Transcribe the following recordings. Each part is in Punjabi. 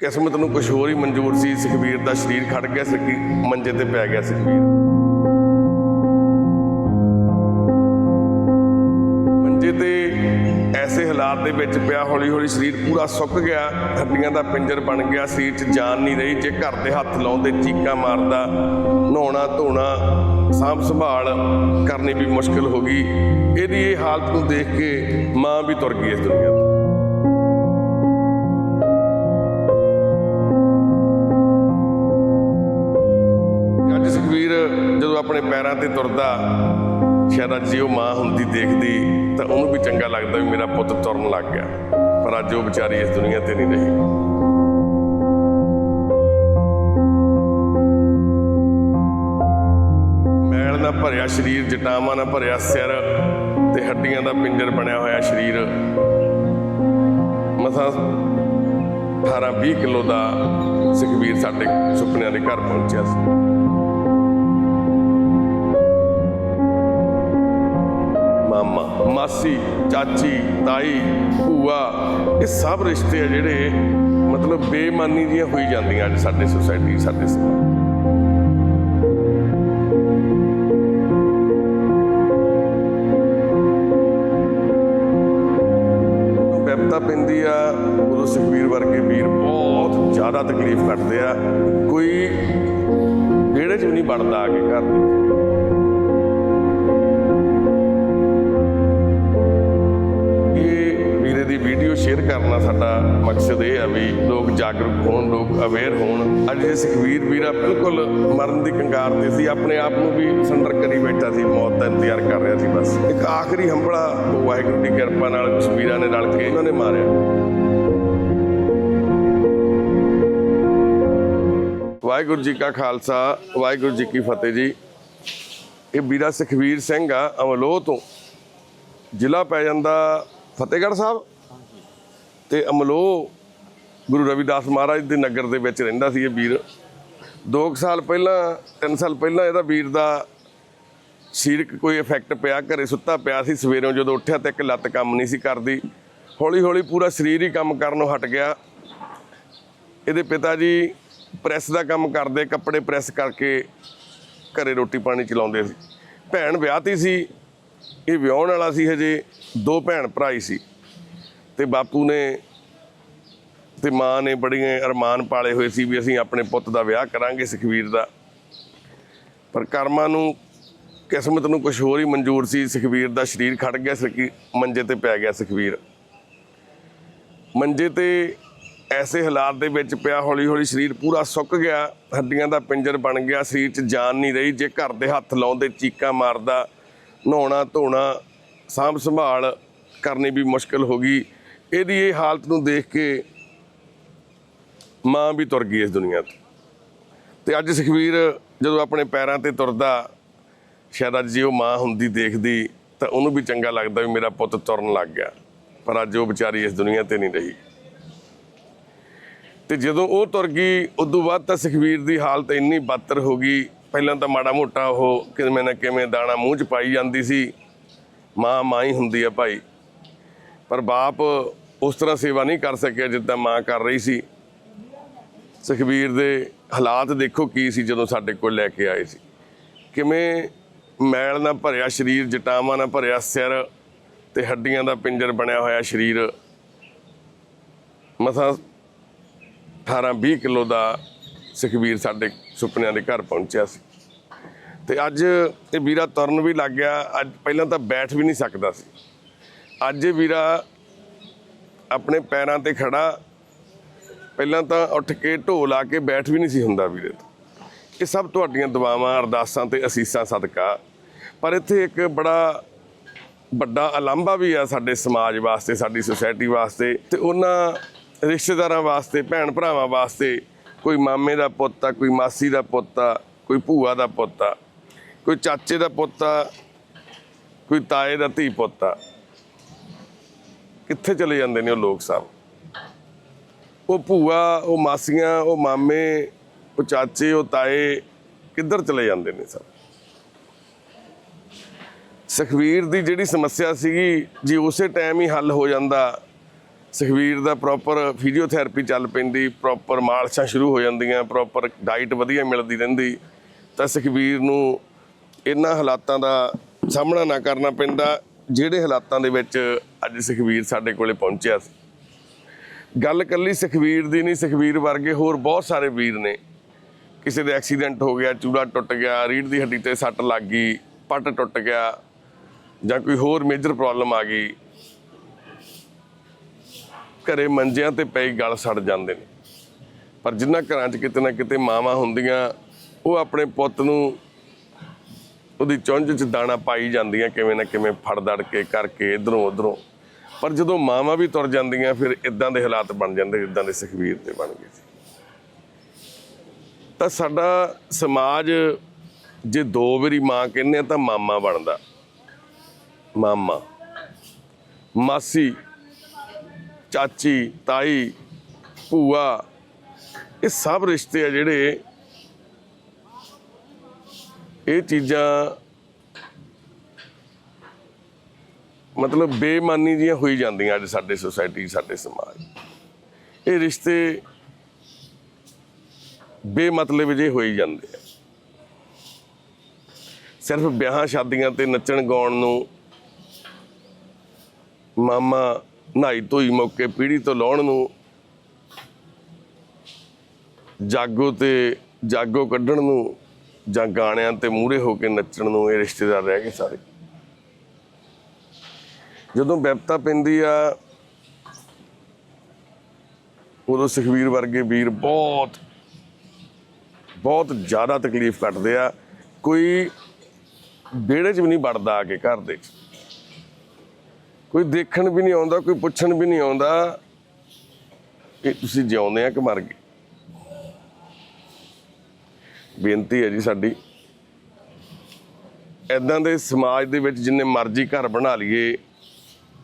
ਕਿਸਮਤ ਨੂੰ ਕੁਝ ਹੋਰ ਹੀ ਮਨਜ਼ੂਰ ਸੀ ਸੁਖਬੀਰ ਦਾ ਸਰੀਰ ਖੜ ਗਿਆ ਸੀ ਮੰਜੇ ਤੇ ਪੈ ਗਿਆ ਸੁਖਬੀਰ ਮੰਜੇ ਤੇ ਐਸੇ ਹਾਲਾਤ ਦੇ ਵਿੱਚ ਪਿਆ ਹੌਲੀ ਹੌਲੀ ਸਰੀਰ ਪੂਰਾ ਸੁੱਕ ਗਿਆ, ਹੱਡੀਆਂ ਦਾ ਪਿੰਜਰ ਬਣ ਗਿਆ, ਸਰੀਰ 'ਚ ਜਾਨ ਨਹੀਂ ਰਹੀ, ਜੇ ਘਰ ਦੇ ਹੱਥ ਲਾਉਂਦੇ, ਚੀਕਾਂ ਮਾਰਦਾ, ਨਹਾਉਣਾ, ਧੋਣਾ, ਸਾਂਭ ਸੰਭਾਲ ਕਰਨੀ ਵੀ ਮੁਸ਼ਕਲ ਹੋ ਗਈ। ਇਹਦੀ ਇਹ ਹਾਲਤ ਨੂੰ ਦੇਖ ਕੇ ਮਾਂ ਵੀ ਤੁਰ ਗਈ ਇਸ ਦੁਨੀਆ ਤੋਂ। ਜਦੋਂ ਆਪਣੇ ਪੈਰਾਂ ਤੇ ਤੁਰਦਾ, ਸ਼ਾਇਦ ਅੱਜ ਜੇ ਉਹ ਮਾਂ ਹੁੰਦੀ ਦੇਖਦੀ, ਤਾਂ ਉਹਨੂੰ ਵੀ ਚੰਗਾ ਲੱਗਦਾ ਵੀ ਮੇਰਾ ਪੁੱਤ ਤੁਰਨ ਲੱਗ ਗਿਆ। ਪਰ ਅੱਜ ਉਹ ਵਿਚਾਰੀ ਇਸ ਦੁਨੀਆ ਤੇ ਨਹੀਂ ਰਹੀ। ਮੈਲ ਨਾਲ ਭਰਿਆ ਸਰੀਰ, ਜਟਾਵਾਂ ਨਾਲ ਭਰਿਆ ਸਿਰ, ਤੇ ਹੱਡੀਆਂ ਦਾ ਪਿੰਜਰ ਬਣਿਆ ਹੋਇਆ ਸਰੀਰ। ਮਸਾ 18 20 ਕਿਲੋ ਦਾ ਸੁਖਬੀਰ ਸਾਡੇ ਸੁਪਨਿਆਂ ਦੇ ਘਰ ਪਹੁੰਚਿਆ ਸੀ। ਮਾਸੀ, ਚਾਚੀ, ਤਾਈ, ਭੂਆ, ਇਹ ਸਭ ਰਿਸ਼ਤੇ ਆ ਜਿਹੜੇ ਮਤਲਬ ਬੇਈਮਾਨੀ ਦੀਆਂ ਹੋਈ ਜਾਂਦੀਆਂ ਅੱਜ ਸਾਡੇ ਸੋਸਾਇਟੀ ਸਾਡੇ ਸਮਾਜ। ਜਦੋਂ ਪੈਂਦੀ ਆ, ਉਦੋਂ ਸੁਖਬੀਰ ਵਰਗੇ ਵੀਰ ਬਹੁਤ ਜ਼ਿਆਦਾ ਤਕਲੀਫ ਕੱਟਦੇ ਆ। ਕੋਈ ਵਿਹੜੇ 'ਚ ਵੀ ਨਹੀਂ ਬਣਦਾ ਆ ਕੇ ਘਰ ਦੇ ਸ਼ੇਅਰ ਕਰਨਾ ਸਾਡਾ ਮਕਸਦ ਇਹ ਆ ਵੀ ਲੋਕ ਜਾਗਰੂਕ ਹੋਣ, ਲੋਕ ਅਵੇਅਰ ਹੋਣ। ਅੱਜ ਇਹ ਸੁਖਵੀਰ ਵੀਰਾ ਬਿਲਕੁਲ ਮਰਨ ਦੀ ਕੰਗਾਰ ਤੇ ਸੀ, ਆਪਣੇ ਆਪ ਨੂੰ ਵੀ ਸੰਡਰ ਕਰੀ ਬੈਠਾ ਸੀ, ਮੌਤ ਦਾ ਇੰਤਜ਼ਾਰ ਕਰ ਰਿਹਾ ਸੀ ਬਸ। ਇੱਕ ਆਖਰੀ ਹੰਬੜਾ ਵਾਹਿਗੁਰੂ ਦੀ ਕਿਰਪਾ ਨਾਲ ਉਸ ਵੀਰਾਂ ਨੇ ਰਲ ਕੇ ਉਹਨਾਂ ਨੇ ਮਾਰਿਆ। ਵਾਹਿਗੁਰੂ ਜੀ ਕਾ ਖਾਲਸਾ, ਵਾਹਿਗੁਰੂ ਜੀ ਕੀ ਫਤਿਹ ਜੀ। ਇਹ ਵੀਰਾ ਸੁਖਵੀਰ ਸਿੰਘ ਆ ਅਮਲੋਹ ਤੋਂ। ਜ਼ਿਲ੍ਹਾ ਪੈ ਜਾਂਦਾ ਫਤਿਹਗੜ੍ਹ ਸਾਹਿਬ। ਤੇ ਅਮਲੋਹ ਗੁਰੂ ਰਵਿਦਾਸ ਮਹਾਰਾਜ ਦੇ ਨਗਰ ਦੇ ਵਿੱਚ ਰਹਿੰਦਾ ਸੀ ਇਹ ਵੀਰ। 2 ਸਾਲ ਪਹਿਲਾਂ 3 ਸਾਲ ਪਹਿਲਾਂ ਇਹਦਾ ਵੀਰ ਦਾ ਸਰੀਰਕ ਕੋਈ ਇਫੈਕਟ ਪਿਆ, ਘਰੇ ਸੁੱਤਾ ਪਿਆ ਸੀ। ਸਵੇਰੋਂ ਜਦੋਂ ਉੱਠਿਆ ਤਾਂ ਇੱਕ ਲੱਤ ਕੰਮ ਨਹੀਂ ਸੀ ਕਰਦੀ। ਹੌਲੀ ਹੌਲੀ ਪੂਰਾ ਸਰੀਰ ਹੀ ਕੰਮ ਕਰਨੋਂ ਹਟ ਗਿਆ। ਇਹਦੇ ਪਿਤਾ ਜੀ ਪ੍ਰੈਸ ਦਾ ਕੰਮ ਕਰਦੇ, ਕੱਪੜੇ ਪ੍ਰੈਸ ਕਰਕੇ ਘਰੇ ਰੋਟੀ ਪਾਣੀ ਚਲਾਉਂਦੇ ਸੀ। ਭੈਣ ਵਿਆਹਤੀ ਸੀ, ਇਹ ਵਿਆਹਣ ਵਾਲਾ ਸੀ ਹਜੇ, ਦੋ ਭੈਣ ਭਰਾ ਹੀ ਸੀ। ਤੇ ਬਾਪੂ ਨੇ ਤੇ ਮਾਂ ਨੇ ਬੜੀਆਂ ਅਰਮਾਨ ਪਾਲੇ ਹੋਏ ਸੀ ਵੀ ਅਸੀਂ ਆਪਣੇ ਪੁੱਤ ਦਾ ਵਿਆਹ ਕਰਾਂਗੇ ਸੁਖਵੀਰ ਦਾ। ਪਰ ਕਰਮਾਂ ਨੂੰ, ਕਿਸਮਤ ਨੂੰ ਕੁਝ ਹੋਰ ਹੀ ਮਨਜ਼ੂਰ ਸੀ, ਸੁਖਵੀਰ ਦਾ ਸਰੀਰ ਖੜ ਗਿਆ ਸੀ ਮੰਜੇ ਤੇ ਪੈ ਗਿਆ ਸੁਖਵੀਰ। ਮੰਜੇ ਤੇ ਐਸੇ ਹਾਲਾਤ ਦੇ ਵਿੱਚ ਪਿਆ ਹੌਲੀ ਹੌਲੀ ਸਰੀਰ ਪੂਰਾ ਸੁੱਕ ਗਿਆ, ਹੱਡੀਆਂ ਦਾ ਪਿੰਜਰ ਬਣ ਗਿਆ, ਸਰੀਰ 'ਚ ਜਾਨ ਨਹੀਂ ਰਹੀ, ਜੇ ਘਰ ਦੇ ਹੱਥ ਲਾਉਂਦੇ, ਚੀਕਾਂ ਮਾਰਦਾ ਨਹਾਉਣਾ ਧੋਣਾ ਸਾਂਭ ਸੰਭਾਲ ਕਰਨੀ ਵੀ ਮੁਸ਼ਕਲ ਹੋ ਗਈ। ਇਹਦੀ ਇਹ ਹਾਲਤ ਨੂੰ ਦੇਖ ਕੇ ਮਾਂ ਵੀ ਤੁਰ ਗਈ ਇਸ ਦੁਨੀਆ ਤੋਂ। ਤੇ ਅੱਜ ਸੁਖਵੀਰ ਜਦੋਂ ਆਪਣੇ ਪੈਰਾਂ ਤੇ ਤੁਰਦਾ, ਸ਼ਾਇਦ ਅੱਜ ਜੇ ਉਹ ਮਾਂ ਹੁੰਦੀ ਦੇਖਦੀ, ਤਾਂ ਉਹਨੂੰ ਵੀ ਚੰਗਾ ਲੱਗਦਾ ਵੀ ਮੇਰਾ ਪੁੱਤ ਤੁਰਨ ਲੱਗ ਗਿਆ। ਪਰ ਅੱਜ ਉਹ ਵਿਚਾਰੀ ਇਸ ਦੁਨੀਆ ਤੇ ਨਹੀਂ ਰਹੀ। ਤੇ ਜਦੋਂ ਉਹ ਤੁਰ ਗਈ, ਉਦੋਂ ਬਾਅਦ ਤਾਂ ਸੁਖਵੀਰ ਦੀ ਹਾਲਤ ਇੰਨੀ ਬਦਤਰ ਹੋ ਗਈ। ਪਹਿਲਾਂ ਤਾਂ ਮਾੜਾ ਮੋਟਾ ਉਹ ਕਿਵੇਂ ਨਾ ਕਿਵੇਂ ਦਾਣਾ ਮੂੰਹ 'ਚ ਪਾਈ ਜਾਂਦੀ ਸੀ। ਮਾਂ ਮਾਂ ਹੀ ਹੁੰਦੀ ਆ ਭਾਈ। ਪਰ ਬਾਪ ਉਸ ਤਰ੍ਹਾਂ ਸੇਵਾ ਨਹੀਂ ਕਰ ਸਕਿਆ ਜਿੱਦਾਂ ਮਾਂ ਕਰ ਰਹੀ ਸੀ। ਸੁਖਬੀਰ ਦੇ ਹਾਲਾਤ ਦੇਖੋ ਕੀ ਸੀ ਜਦੋਂ ਸਾਡੇ ਕੋਲ ਲੈ ਕੇ ਆਏ ਸੀ। ਕਿਵੇਂ ਮੈਲ ਨਾਲ ਭਰਿਆ, ਸਰੀਰ, ਜਟਾਵਾਂ ਨਾਲ ਭਰਿਆ, ਸਿਰ ਤੇ ਹੱਡੀਆਂ ਦਾ ਪਿੰਜਰ ਬਣਿਆ ਹੋਇਆ ਸਰੀਰ। ਮਸਾ 18 20 ਕਿਲੋ ਦਾ ਸੁਖਬੀਰ ਸਾਡੇ ਸੁਪਨਿਆਂ ਦੇ ਘਰ ਪਹੁੰਚਿਆ ਸੀ। ਤੇ ਅੱਜ ਇਹ ਵੀਰਾ ਤੁਰਨ ਵੀ ਲੱਗ ਗਿਆ। ਅੱਜ ਪਹਿਲਾਂ ਤਾਂ ਬੈਠ ਵੀ ਨਹੀਂ ਸਕਦਾ ਸੀ। ਅੱਜ ਵੀਰਾ ਆਪਣੇ ਪੈਰਾਂ ਤੇ ਖੜਾ। ਪਹਿਲਾਂ ਤਾਂ ਉੱਠ ਕੇ ਢੋ ਲਾ ਕੇ ਬੈਠ ਵੀ ਨਹੀਂ ਸੀ ਹੁੰਦਾ ਵੀਰੇ ਇਹ ਸਭ ਤੁਹਾਡੀਆਂ ਦੁਆਵਾਂ, ਅਰਦਾਸਾਂ ਤੇ ਅਸੀਸਾਂ ਸਦਕਾ। ਪਰ ਇੱਥੇ ਇੱਕ ਬੜਾ ਵੱਡਾ ਅਲੰਭਾ ਵੀ ਆ ਸਾਡੇ ਸਮਾਜ ਵਾਸਤੇ, ਸਾਡੀ ਸੁਸਾਇਟੀ ਵਾਸਤੇ ਤੇ ਉਹਨਾਂ ਰਿਸ਼ਤੇਦਾਰਾਂ ਵਾਸਤੇ, ਭੈਣ ਭਰਾਵਾਂ ਵਾਸਤੇ। ਕੋਈ ਮਾਮੇ ਦਾ ਪੁੱਤ ਆ, ਕੋਈ ਮਾਸੀ ਦਾ ਪੁੱਤ ਆ, ਕੋਈ ਭੂਆ ਦਾ ਪੁੱਤ ਆ, ਕੋਈ ਚਾਚੇ ਦਾ ਪੁੱਤ ਆ, ਕੋਈ ਤਾਏ ਦਾ ਧੀ ਪੁੱਤ ਆ। ਕਿੱਥੇ ਚਲੇ ਜਾਂਦੇ ਨੇ ਉਹ ਲੋਕ ਸਭ? ਉਹ ਭੂਆ, ਉਹ ਮਾਸੀਆਂ, ਉਹ ਮਾਮੇ, ਉਹ ਚਾਚੇ, ਉਹ ਤਾਏ ਕਿੱਧਰ ਚਲੇ ਜਾਂਦੇ ਨੇ ਸਭ? ਸੁਖਵੀਰ ਦੀ ਜਿਹੜੀ ਸਮੱਸਿਆ ਸੀਗੀ, ਜੇ ਉਸੇ ਟਾਈਮ ਹੀ ਹੱਲ ਹੋ ਜਾਂਦਾ ਸੁਖਵੀਰ ਦਾ ਪ੍ਰੋਪਰ ਫਿਜ਼ੀਓਥੈਰੇਪੀ ਚੱਲ ਪੈਂਦੀ ਪ੍ਰੋਪਰ ਮਾਲਸ਼ਾਂ ਸ਼ੁਰੂ ਹੋ ਜਾਂਦੀਆਂ ਪ੍ਰੋਪਰ ਡਾਈਟ ਵਧੀਆ ਮਿਲਦੀ ਰਹਿੰਦੀ, ਤਾਂ ਸੁਖਵੀਰ ਨੂੰ ਇਹਨਾਂ ਹਾਲਾਤਾਂ ਦਾ ਸਾਹਮਣਾ ਨਾ ਕਰਨਾ ਪੈਂਦਾ ਜਿਹੜੇ ਹਾਲਾਤਾਂ ਦੇ ਵਿੱਚ ਅੱਜ ਸੁਖਵੀਰ ਸਾਡੇ ਕੋਲੇ ਪਹੁੰਚਿਆ ਸੀ। ਗੱਲ ਕੱਲੀ ਸੁਖਵੀਰ ਦੀ ਨਹੀਂ ਸੁਖਵੀਰ ਵਰਗੇ ਹੋਰ ਬਹੁਤ ਸਾਰੇ ਵੀਰ ਨੇ। ਕਿਸੇ ਦੇ ਐਕਸੀਡੈਂਟ ਹੋ ਗਿਆ, ਚੂੜਾ ਟੁੱਟ ਗਿਆ ਰੀੜ ਦੀ ਹੱਡੀ ਤੇ ਸੱਟ ਲੱਗ ਗਈ, ਪੱਟ ਟੁੱਟ ਗਿਆ ਜਾਂ ਕੋਈ ਹੋਰ ਮੇਜਰ ਪ੍ਰੋਬਲਮ ਆ ਗਈ, ਘਰੇ ਮੰਜਿਆਂ ਤੇ ਪਈ ਗਲ ਸੜ ਜਾਂਦੇ ਨੇ। ਪਰ ਜਿਨ੍ਹਾਂ ਘਰਾਂ 'ਚ ਕਿਤੇ ਨਾ ਕਿਤੇ ਮਾਵਾਂ ਹੁੰਦੀਆਂ, ਉਹ ਆਪਣੇ ਪੁੱਤ ਨੂੰ ਉਹਦੀ ਚੁੰਝ 'ਚ ਦਾਣਾ ਪਾਈ ਜਾਂਦੀਆਂ ਕਿਵੇਂ ਨਾ ਕਿਵੇਂ ਫੜ ਦੜ ਕੇ ਕਰਕੇ ਇਧਰੋਂ ਉਧਰੋਂ। ਪਰ ਜਦੋਂ ਮਾਵਾਂ ਵੀ ਤੁਰ ਜਾਂਦੀਆਂ, ਫਿਰ ਇਦਾਂ ਦੇ ਹਾਲਾਤ ਬਣ ਜਾਂਦੇ ਇਦਾਂ ਦੇ ਸੁਖਵੀਰ ਤੇ ਬਣ ਗਏ ਸੀ। ਤਾਂ ਸਾਡਾ ਸਮਾਜ ਜੇ ਦੋ ਵਾਰੀ ਮਾਂ ਕਹਿੰਦੇ ਆ, ਤਾਂ ਮਾਮਾ ਬਣਦਾ। ਮਾਮਾ। ਮਾਸੀ, ਚਾਚੀ, ਤਾਈ, ਭੂਆ, ਇਹ ਸਭ ਰਿਸ਼ਤੇ ਆ ਜਿਹੜੇ ਇਹ ਚੀਜ਼ਾਂ ਮਤਲਬ ਬੇਮਾਨੀ ਦੀਆਂ ਹੋਈ ਜਾਂਦੀਆਂ ਅੱਜ ਸਾਡੇ ਸੋਸਾਇਟੀ ਸਾਡੇ ਸਮਾਜ। ਇਹ ਰਿਸ਼ਤੇ ਬੇਮਤਲਬ ਜੇ ਹੋਈ ਜਾਂਦੇ ਆ। ਸਿਰਫ ਵਿਆਹਾਂ ਸ਼ਾਦੀਆਂ ਤੇ ਨੱਚਣ ਗਾਉਣ ਨੂੰ ਮਾਮਾ ਨਹਾਈ ਧੋਈ ਮੌਕੇ ਪੀੜੀ ਤੋਂ ਲਾਉਣ ਨੂੰ ਜਾਗੋ ਤੇ ਜਾਗੋ ਕੱਢਣ ਨੂੰ ਜਾਂ ਗਾਣਿਆਂ ਤੇ ਮੂਹਰੇ ਹੋ ਕੇ ਨੱਚਣ ਨੂੰ ਇਹ ਰਿਸ਼ਤੇਦਾਰ ਰਹਿ ਗਏ ਸਾਰੇ। ਜਦੋਂ ਵਿਪਤਾ ਪੈਂਦੀ ਆ, ਉਦੋਂ ਸੁਖਵੀਰ ਵਰਗੇ ਵੀਰ ਬਹੁਤ ਬਹੁਤ ਜ਼ਿਆਦਾ ਤਕਲੀਫ ਕੱਟਦੇ ਆ। ਕੋਈ ਵਿਹੜੇ 'ਚ ਵੀ ਨਹੀਂ ਵੜਦਾ ਆ ਕੇ ਘਰ ਦੇ ਕੋਈ ਦੇਖਣ ਵੀ ਨਹੀਂ ਆਉਂਦਾ, ਕੋਈ ਪੁੱਛਣ ਵੀ ਨਹੀਂ ਆਉਂਦਾ ਕਿ ਤੁਸੀਂ ਜਿਉਂਦੇ ਆ ਕਿ ਮਰ ਗਏ। ਬੇਨਤੀ ਹੈ ਜੀ ਸਾਡੀ। ਇਦਾਂ ਦੇ ਸਮਾਜ ਦੇ ਵਿੱਚ ਜਿੰਨੇ ਮਰਜ਼ੀ ਘਰ ਬਣਾ ਲਈਏ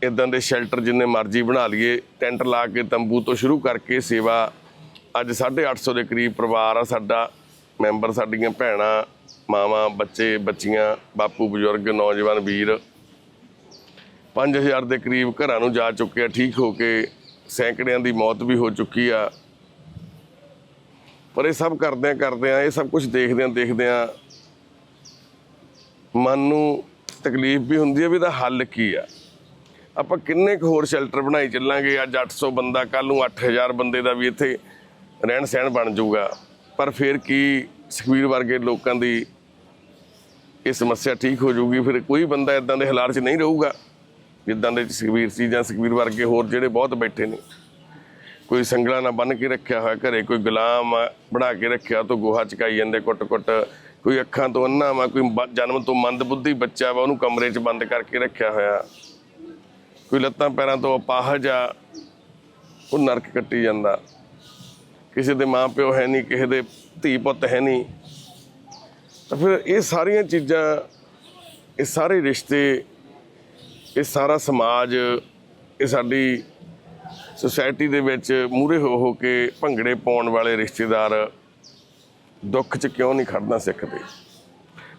ਇਦਾਂ ਦੇ ਸ਼ੈਲਟਰ ਜਿੰਨੇ ਮਰਜ਼ੀ ਬਣਾ ਲਈਏ, ਟੈਂਟ ਲਾ ਕੇ ਤੰਬੂ ਤੋਂ ਸ਼ੁਰੂ ਕਰਕੇ ਸੇਵਾ, ਅੱਜ 850 ਦੇ ਕਰੀਬ ਪਰਿਵਾਰ ਆ ਸਾਡਾ, ਮੈਂਬਰ ਸਾਡੀਆਂ ਭੈਣਾਂ, ਮਾਵਾਂ, ਬੱਚੇ, ਬੱਚੀਆਂ, ਬਾਪੂ, ਬਜ਼ੁਰਗ, ਨੌਜਵਾਨ, ਵੀਰ। 5000 ਦੇ ਕਰੀਬ ਘਰਾਂ ਨੂੰ ਜਾ ਚੁੱਕੇ ਆ, ਠੀਕ ਹੋ ਕੇ ਸੈਂਕੜਿਆਂ ਦੀ ਮੌਤ ਵੀ ਹੋ ਚੁੱਕੀ ਆ। ਪਰ ਇਹ ਸਭ ਕਰਦਿਆਂ ਕਰਦਿਆਂ ਇਹ ਸਭ ਕੁਝ ਦੇਖਦਿਆਂ ਦੇਖਦਿਆਂ ਮਨ ਨੂੰ ਤਕਲੀਫ ਵੀ ਹੁੰਦੀ ਹੈ, ਵੀ ਇਹਦਾ ਹੱਲ ਕੀ ਆ? ਆਪਾਂ ਕਿੰਨੇ ਕੁ ਹੋਰ ਸ਼ੈਲਟਰ ਬਣਾਈ ਚੱਲਾਂਗੇ? ਅੱਜ 800 ਬੰਦਾ ਕੱਲ ਨੂੰ 8000 ਬੰਦੇ ਦਾ ਵੀ ਇੱਥੇ ਰਹਿਣ ਸਹਿਣ ਬਣ ਜਾਊਗਾ। ਪਰ ਫਿਰ ਕੀ ਸੁਖਵੀਰ ਵਰਗੇ ਲੋਕਾਂ ਦੀ ਇਹ ਸਮੱਸਿਆ ਠੀਕ ਹੋ ਜਾਊਗੀ? ਫਿਰ ਕੋਈ ਬੰਦਾ ਇਦਾਂ ਦੇ ਹਾਲਾਤ 'ਚ ਨਹੀਂ ਰਹੂਗਾ, ਜਿੱਦਾਂ ਦੇ ਸੁਖਵੀਰ ਸੀ ਜਾਂ ਸੁਖਵੀਰ ਵਰਗੇ ਹੋਰ ਜਿਹੜੇ ਬਹੁਤ ਬੈਠੇ ਨੇ। ਕੋਈ ਸੰਗਲਾ ਨਾਲ ਬੰਨ ਕੇ ਰੱਖਿਆ ਹੋਇਆ ਘਰੇ ਕੋਈ ਗੁਲਾਮ ਆ, ਬਣਾ ਕੇ ਰੱਖਿਆ ਤੋਂ ਗੋਹਾ ਚਕਾਈ ਜਾਂਦੇ ਕੁੱਟ-ਕੁੱਟ ਕੋਈ ਅੱਖਾਂ ਤੋਂ ਅੰਨਾ ਵਾ ਕੋਈ ਜਨਮ ਤੋਂ ਮੰਦ ਬੁੱਧੀ ਬੱਚਾ ਵਾ ਉਹਨੂੰ ਕਮਰੇ 'ਚ ਬੰਦ ਕਰਕੇ ਰੱਖਿਆ ਹੋਇਆ। ਕੋਈ ਲੱਤਾਂ ਪੈਰਾਂ ਤੋਂ ਅਪਾਹਜ ਆ ਉਹ ਨਰਕ ਕੱਟੀ ਜਾਂਦਾ। ਕਿਸੇ ਦੇ ਮਾਂ ਪਿਓ ਹੈ ਨਹੀਂ ਕਿਸੇ ਦੇ ਧੀ ਪੁੱਤ ਹੈ ਨਹੀਂ। ਤਾਂ ਫਿਰ ਇਹ ਸਾਰੀਆਂ ਚੀਜ਼ਾਂ ਇਹ ਸਾਰੇ ਰਿਸ਼ਤੇ ਇਹ ਸਾਰਾ ਸਮਾਜ ਇਹ ਸਾਡੀ ਸੁਸਾਇਟੀ ਦੇ ਵਿੱਚ ਮੂਰੇ ਹੋ ਹੋ ਕੇ ਭੰਗੜੇ ਪਾਉਣ ਵਾਲੇ ਰਿਸ਼ਤੇਦਾਰ ਦੁੱਖ 'ਚ ਕਿਉਂ ਨਹੀਂ ਖੜਨਾ ਸਿੱਖਦੇ?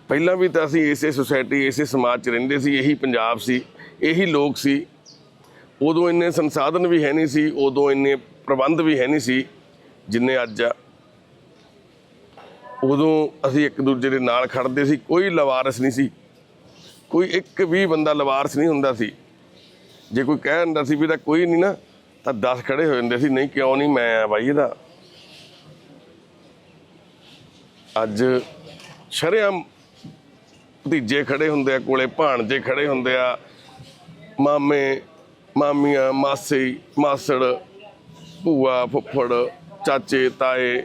ਪਹਿਲਾਂ ਵੀ ਤਾਂ ਅਸੀਂ ਇਸੇ ਸੁਸਾਇਟੀ ਇਸੇ ਸਮਾਜ 'ਚ ਰਹਿੰਦੇ ਸੀ, ਇਹੀ ਪੰਜਾਬ ਸੀ, ਇਹੀ ਲੋਕ ਸੀ। ਉਦੋਂ ਇੰਨੇ ਸੰਸਾਧਨ ਵੀ ਹੈ ਨਹੀਂ ਸੀ, ਉਦੋਂ ਇੰਨੇ ਪ੍ਰਬੰਧ ਵੀ ਹੈ ਨਹੀਂ ਸੀ ਜਿੰਨੇ ਅੱਜ ਆ। ਉਦੋਂ ਅਸੀਂ ਇੱਕ ਦੂਜੇ ਦੇ ਨਾਲ ਖੜਦੇ ਸੀ, ਕੋਈ ਲਵਾਰਸ ਨਹੀਂ ਸੀ। ਕੋਈ ਇੱਕ ਵੀ ਬੰਦਾ ਲਵਾਰਸ ਨਹੀਂ ਹੁੰਦਾ ਸੀ। ਜੇ ਕੋਈ ਕਹਿ ਦਿੰਦਾ ਸੀ ਵੀ ਤਾਂ ਕੋਈ ਨਹੀਂ ਨਾ ਤਾਂ 10 ਖੜੇ ਹੋ ਜਾਂਦੇ ਸੀ, ਨਹੀਂ ਕਿਉਂ ਨਹੀਂ ਮੈਂ ਆ ਬਾਈ ਇਹਦਾ। ਅੱਜ ਸ਼ਰੇਆਮ ਭਤੀਜੇ ਖੜੇ ਹੁੰਦੇ ਆ, ਕੋਲੇ ਭਾਣਜੇ ਖੜੇ ਹੁੰਦੇ ਆ, ਮਾਮੇ, ਮਾਮੀਆਂ, ਮਾਸੀ, ਮਾਸੜ, ਭੂਆ, ਫੁੱਫੜ, ਚਾਚੇ, ਤਾਏ।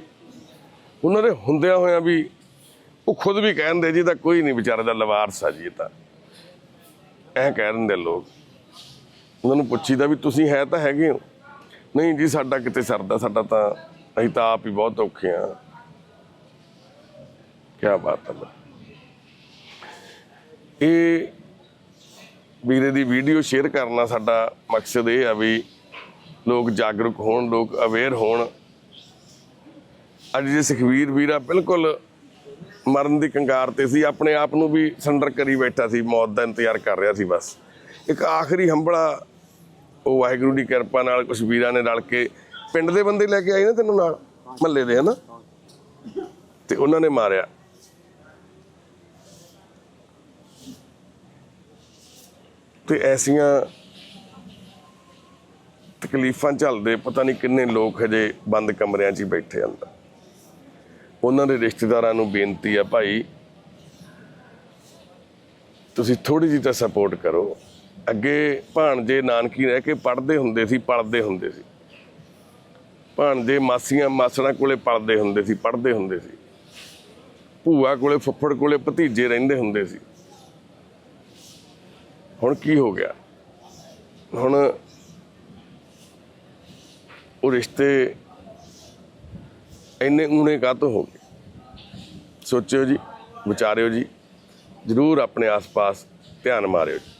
ਉਹਨਾਂ ਦੇ ਹੁੰਦਿਆਂ ਹੋਇਆਂ ਵੀ ਉਹ ਖੁਦ ਵੀ ਕਹਿੰਦੇ ਜੀ ਤਾਂ ਕੋਈ ਨਹੀਂ ਵਿਚਾਰੇ ਦਾ ਲਵਾਰਸ ਆ ਜੀ ਇਹ ਤਾਂ। ਐਂ ਕਹਿ ਦਿੰਦੇ ਲੋਕ। ਉਹਨਾਂ ਨੂੰ ਪੁੱਛੀਦਾ ਵੀ ਤੁਸੀਂ ਹੈ ਤਾਂ ਹੈਗੇ ਹੋ? ਨਹੀਂ ਜੀ, ਸਾਡਾ ਕਿਤੇ ਸਰਦਾ, ਸਾਡਾ ਤਾਂ ਅਸੀਂ ਤਾਂ ਆਪ ਹੀ ਬਹੁਤ ਔਖੇ ਆ ਕੀ ਬਾਤ ਹੈ ਇਹ ਵੀਰੇ ਦੀ ਵੀਡੀਓ ਸ਼ੇਅਰ ਕਰਨਾ ਸਾਡਾ ਮਕਸਦ ਇਹ ਆ ਵੀ ਲੋਕ ਜਾਗਰੂਕ ਹੋਣ, ਲੋਕ ਅਵੇਅਰ ਹੋਣ। ਅੱਜ ਜੇ ਸੁਖਵੀਰ ਵੀਰਾ ਬਿਲਕੁਲ ਮਰਨ ਦੀ ਕੰਗਾਰ ਤੇ ਸੀ, ਆਪਣੇ ਆਪ ਨੂੰ ਵੀ ਸੰਡਰ ਕਰੀ ਬੈਠਾ ਸੀ, ਮੌਤ ਦਾ ਇੰਤਜ਼ਾਰ ਕਰ ਰਿਹਾ ਸੀ ਬਸ। ਇੱਕ ਆਖਰੀ ਹੰਬੜਾ ਉਹ ਵਾਹਿਗੁਰੂ ਦੀ ਕਿਰਪਾ ਨਾਲ ਕੁਝ ਵੀਰਾਂ ਨੇ ਰਲ ਕੇ ਪਿੰਡ ਦੇ ਬੰਦੇ ਲੈ ਕੇ ਆਏ ਨਾ ਤੈਨੂੰ ਨਾਲ? ਮਹੱਲੇ ਦੇ, ਹਨਾ? ਤੇ ਉਹਨਾਂ ਨੇ ਮਾਰਿਆ। ਤੇ ਐਸੀਆਂ ਤਕਲੀਫਾਂ ਝੱਲਦੇ ਪਤਾ ਨਹੀਂ ਕਿੰਨੇ ਲੋਕ ਹਜੇ ਬੰਦ ਕਮਰਿਆਂ 'ਚ ਹੀ ਬੈਠੇ ਹਨ। ਉਹਨਾਂ ਦੇ ਰਿਸ਼ਤੇਦਾਰਾਂ ਨੂੰ ਬੇਨਤੀ ਆ ਭਾਈ, ਤੁਸੀਂ ਥੋੜੀ ਜਿਹੀ ਤਾਂ ਸਪੋਰਟ ਕਰੋ। ਅੱਗੇ ਭਾਣਜੇ ਨਾਨਕੀ ਰਹਿ ਕੇ ਪੜਦੇ ਹੁੰਦੇ ਸੀ ਪੜਦੇ ਹੁੰਦੇ ਸੀ। ਭਾਣਜੇ ਮਾਸੀਆਂ ਮਾਸੜਾਂ ਕੋਲੇ ਪੜਦੇ ਹੁੰਦੇ ਸੀ ਪੜਦੇ ਹੁੰਦੇ ਸੀ। ਭੂਆ ਕੋਲੇ, ਫੁੱਫੜ ਕੋਲੇ ਭਤੀਜੇ ਰਹਿੰਦੇ ਹੁੰਦੇ ਸੀ। ਹੁਣ ਕੀ ਹੋ ਗਿਆ? ਹੁਣ ਉਹ ਰਿਸ਼ਤੇ ਇੰਨੇ ਊਣੇ ਕਾਹਤੋਂ ਹੋ ਗਏ? ਸੋਚਿਓ ਜੀ, ਵਿਚਾਰਿਓ ਜੀ, ਜ਼ਰੂਰ ਆਪਣੇ ਆਸ-ਪਾਸ ਧਿਆਨ ਮਾਰਿਓ ਜੀ।